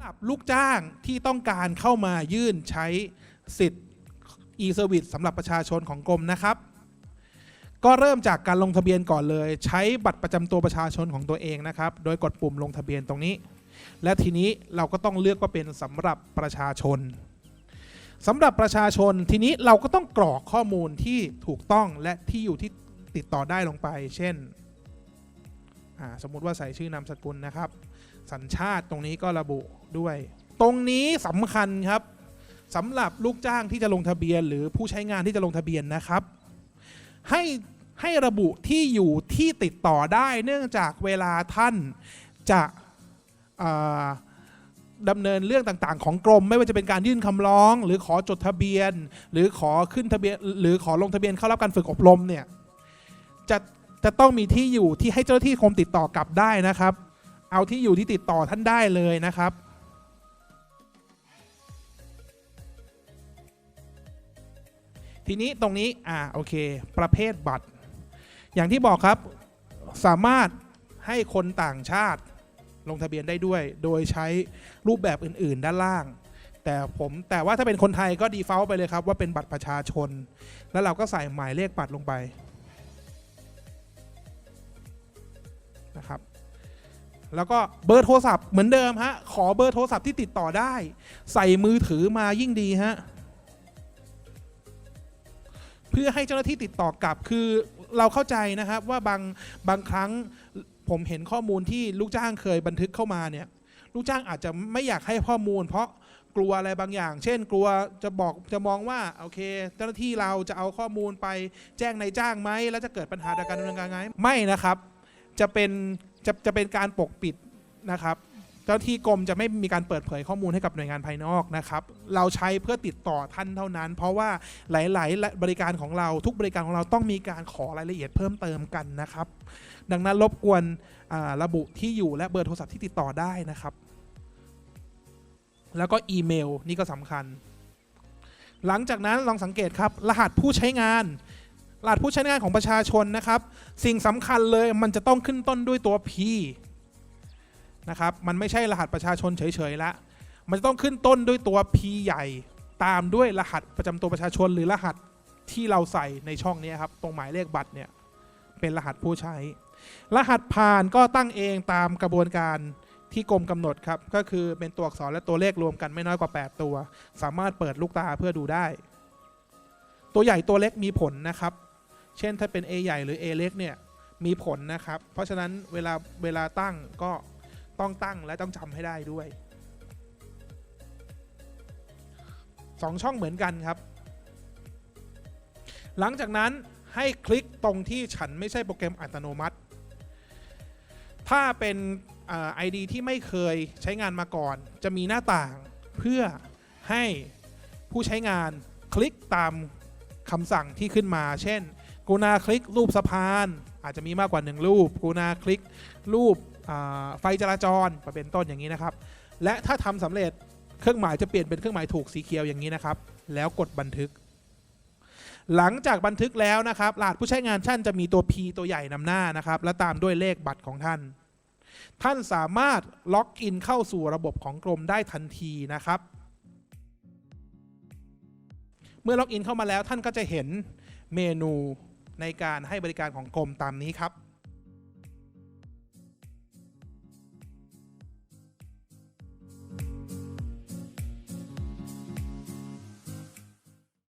สำหรับลูกจ้างที่ต้องการเข้ามายื่นใช้สิทธิ์ e-service สำหรับประชาชนของกรมนะครับ ก็เริ่มจากการลงทะเบียนก่อนเลย ใช้บัตรประจำตัวประชาชนของตัวเองนะครับ โดยกดปุ่มลงทะเบียนตรงนี้ และทีนี้เราก็ต้องเลือกว่าเป็นสำหรับประชาชนสำหรับประชาชนทีนี้เราก็ต้องกรอกข้อมูลที่ถูกต้องและที่อยู่ที่ติดต่อได้ลงไป เช่น สมมุติว่าใส่ชื่อนามสกุลนะครับ สัญชาติตรงนี้ก็ระบุด้วย ตรงนี้สำคัญครับสำหรับลูกจ้างที่จะลงทะเบียน หรือผู้ใช้งานที่จะลงทะเบียนนะครับ ให้ให้ระบุที่อยู่ที่ติดต่อได้เนื่องจากเวลาท่านจะดำเนินเรื่องต่างๆ ของกรม ไม่ว่าจะเป็นการยื่นคำร้อง หรือขอจดทะเบียน หรือขอขึ้นทะเบียน หรือขอลงทะเบียนเข้ารับการฝึกอบรมเนี่ยจะ จะต้องมีที่อยู่ที่ให้เจ้าหน้าที่กรมติดต่อกลับได้นะครับ เอาที่อยู่ที่ติดต่อท่านได้เลยนะครับทีนี้ตรงนี้ อ่า โอเค ประเภทบัตร อย่างที่บอกครับ สามารถให้คนต่างชาติลงทะเบียนได้ด้วย โดยใช้รูปแบบอื่น ๆ ด้านล่าง แต่ผมแต่ว่าถ้าเป็นคนไทยก็ดีเฟ a ล t ไปเลยครับ ว่าเป็นบัตรประชาชน แล้วเราก็ใส่หมายเลขบัตรลงไป นะครับแล้วก็เบอร์โทรศัพท์เหมือนเดิมฮะขอเบอร์โทรศัพท์ที่ติดต่อได้ ใส่มือถือมายิ่งดีฮะเพื่อให้เจ้าหน้าที่ติดต่อกลับคือเราเข้าใจนะครับว่าบางบางครั้งผมเห็นข้อมูลที่ลูกจ้างเคยบันทึกเข้ามาเนี่ยลูกจ้างอาจจะไม่อยากให้ข้อมูล เพราะกลัวอะไรบางอย่าง เช่น กลัวจะบอกจะมองว่าโอเค เจ้าหน้าที่เราจะเอาข้อมูลไปแจ้งนายจ้างไหมแล้วจะเกิดปัญหาในการดำเนินการไงไม่นะครับ จะเป็นจะจะเป็นการปกปิดนะครับ เจ้าที่กรมจะไม่มีการเปิดเผยข้อมูลให้กับหน่วยงานภายนอกนะครับ เราใช้เพื่อติดต่อท่านเท่านั้น เพราะว่าหลาย ๆ บริการของเราทุกบริการของเราต้องมีการขอรายละเอียดเพิ่มเติมกันนะครับ ดังนั้นรบกวนระบุที่อยู่และเบอร์โทรศัพท์ที่ติดต่อได้นะครับ แล้วก็อีเมลนี่ก็สำคัญหลังจากนั้นลองสังเกตครับ รหัสผู้ใช้งาน รหัสผู้ใช้งานของประชาชนนะครับ สิ่งสำคัญเลยมันจะต้องขึ้นต้นด้วยตัว P นะครับมันไม่ใช่รหัสประชาชนเฉยๆละมันจะต้องขึ้นต้นด้วยตัว P ใหญ่ตามด้วยรหัสประจำตัวประชาชนหรือรหัสที่เราใส่ในช่องนี้ครับ ตรงหมายเลขบัตรเนี่ยเป็นรหัสผู้ใช้ รหัสผ่านก็ตั้งเองตามกระบวนการที่กรมกำหนดครับ ก็คือเป็นตัวอักษรและตัวเลขรวมกันไม่น้อยกว่า 8 ตัว สามารถเปิดลูกตาเพื่อดูได้ ตัวใหญ่ตัวเล็กมีผลนะครับ เช่นถ้าเป็น A ใหญ่หรือ A เล็กเนี่ยมีผลนะครับ เพราะฉะนั้นเวลาเวลาตั้งก็ต้องตั้งและต้องจำให้ได้ด้วยสองช่องเหมือนกันครับ หลังจากนั้นให้คลิกตรงที่ฉันไม่ใช่โปรแกรมอัตโนมัติ ถ้าเป็นไอดีที่ไม่เคยใช้งานมาก่อน จะมีหน้าต่างเพื่อให้ผู้ใช้งานคลิกตามคำสั่งที่ขึ้นมา เช่น กรุณาคลิกรูปสะพาน อาจจะมีมากกว่าหนึ่งรูปกรุณาคลิกรูปไฟจราจรเป็นต้นอย่างนี้นะครับ และถ้าทำสำเร็จเครื่องหมายจะเปลี่ยนเป็นเครื่องหมายถูกสีเขียวอย่างนี้นะครับ แล้วกดบันทึก หลังจากบันทึกแล้วนะครับรหัสผู้ใช้งานท่านจะมีตัว P ตัวใหญ่นำหน้านะครับ และตามด้วยเลขบัตรของท่าน ท่านสามารถล็อกอินเข้าสู่ระบบของกรมได้ทันทีนะครับ เมื่อล็อกอินเข้ามาแล้วท่านก็จะเห็นเมนู ในการให้บริการของกรมตามนี้ครับ